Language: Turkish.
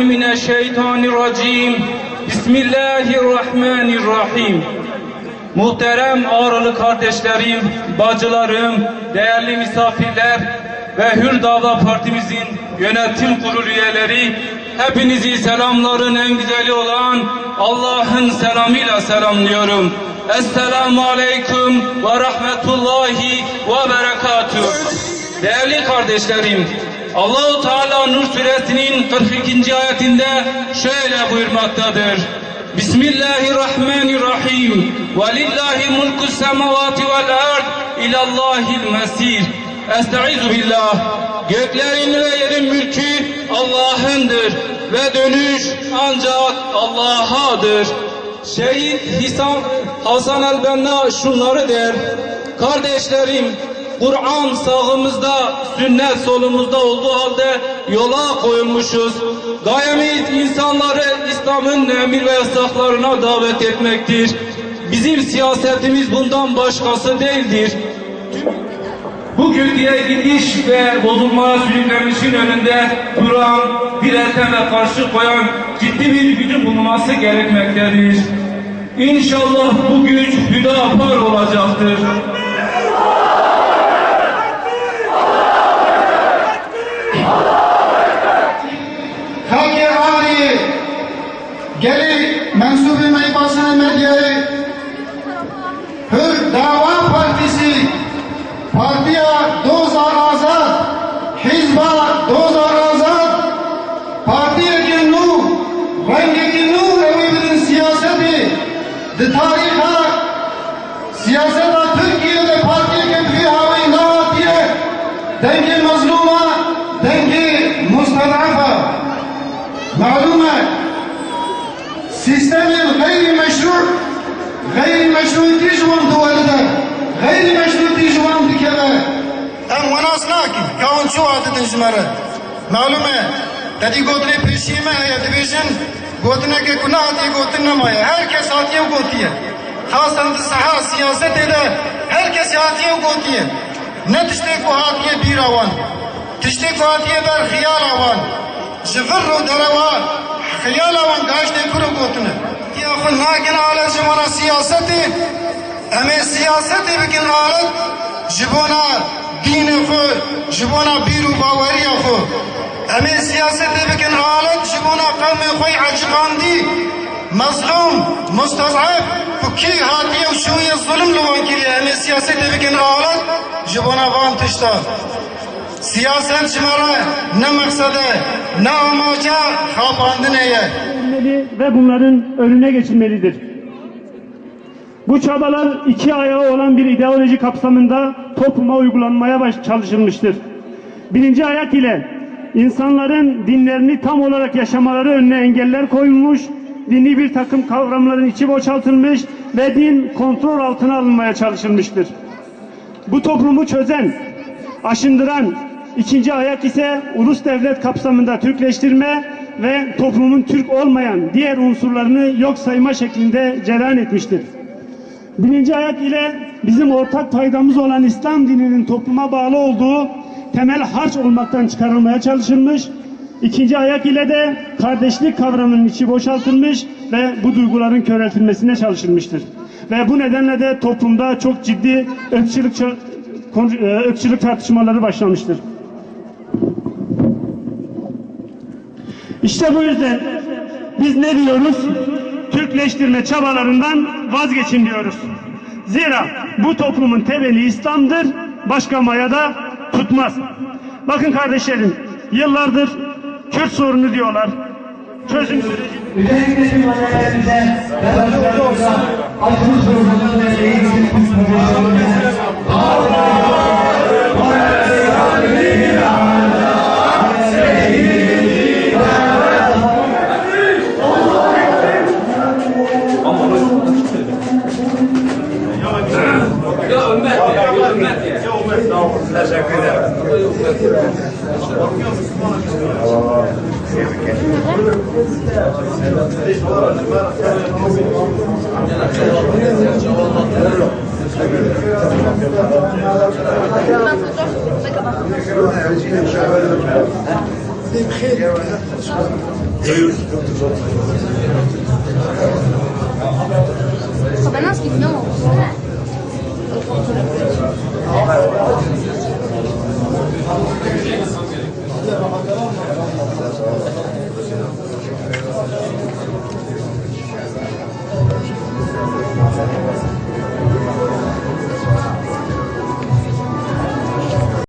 أعوذ بالله من الشيطان الرجيم بسم الله الرحمن الرحيم Muhterem ağrılı kardeşlerim, bacılarım, değerli misafirler ve Hür Dava Partimizin yönetim kurulu üyeleri hepinizi selamların en güzeli olan Allah'ın selamıyla selamlıyorum. Esselamu Aleyküm ve Rahmetullahi ve Berekatuhu. Değerli kardeşlerim, Allahu Teala Nur suresinin 42. ayetinde şöyle buyurmaktadır. Bismillahirrahmanirrahim. Ve lillahi mulku semavati vel ard ilallahil mesir. Estaizu billah. Göklerin ve yerin mülkü Allah'ındır ve dönüş ancak Allah'adır. Şehit Hisan, Hasan el-Benna şunları der. Kardeşlerim, Kur'an sağımızda, sünnet solumuzda olduğu halde yola koyulmuşuz. Gayemiz insanları İslam'ın emir ve yasaklarına davet etmektir. Bizim siyasetimiz bundan başkası değildir. Bu kötüye gidiş ve bozulmaya sürüklenmişin önünde duran, diretene karşı koyan ciddi bir gücün bulunması gerekmektedir. İnşallah bu güç hüdapar olacaktır. Geli mensubi meyvasını medyayı Hür Dava Partisi. Partiya Dozar Azad Hizba Dozar Azad Partiye nu Rengi nu Evimin siyaseti. Di tariha Siyaseta Türkiye'de partiye kemfi havayı navatiye Denge sistemin gayri meşru gayri meşruti şu duvarıdır. Gayri meşruti şu an dikeme. Hem vanas naki, kavun şu adı dijmere. Malume, dedi gotri peşime heye division, gotine ke günah diye gotin namaya. Herkes hatiye gotiye. Hasan da saha siyaset ede, herkes hatiye gotiye. Ne tiştek bu hatiye bir avan, tiştek bu hatiye ber khiyar avan. Jıvır o dereva, خیالاوان گاشتن کرو گوتنه تی آخون ناکن آلا جمانا سیاستی همه سیاستی بکن آلت جبونا دین خود جبونا بیرو باوری خود همه سیاستی بکن آلت جبونا قوم خوی عجباندی مظلوم مستضعف کی هاتیه و شوی ظلم لوان کریه همه سیاستی بکن آلت جبونا وان تشتا siyaset şımara ne maksadı ne amaca kapandı neye? ve bunların önüne geçilmelidir. Bu çabalar iki ayağı olan bir ideoloji kapsamında topluma uygulanmaya baş çalışılmıştır. Birinci ayak ile insanların dinlerini tam olarak yaşamaları önüne engeller koyulmuş, dini bir takım kavramların içi boşaltılmış ve din kontrol altına alınmaya çalışılmıştır. Bu toplumu çözen, aşındıran, ikinci ayak ise ulus devlet kapsamında Türkleştirme ve toplumun Türk olmayan diğer unsurlarını yok sayma şeklinde cereyan etmiştir. Birinci ayak ile bizim ortak paydamız olan İslam dininin topluma bağlı olduğu temel harç olmaktan çıkarılmaya çalışılmış. İkinci ayak ile de kardeşlik kavramının içi boşaltılmış ve bu duyguların köreltilmesine çalışılmıştır. Ve bu nedenle de toplumda çok ciddi kon- e, ırkçılık tartışmaları başlamıştır. İşte bu yüzden biz ne diyoruz? Türkleştirme çabalarından vazgeçin diyoruz. Zira bu toplumun temeli İslam'dır, başka mayada tutmaz. Bakın kardeşlerim, yıllardır Kürt sorunu diyorlar. Çözüm süreci tüm annelerimize ve başkalarımıza açılış programında Teşekkür ederim. Buyur.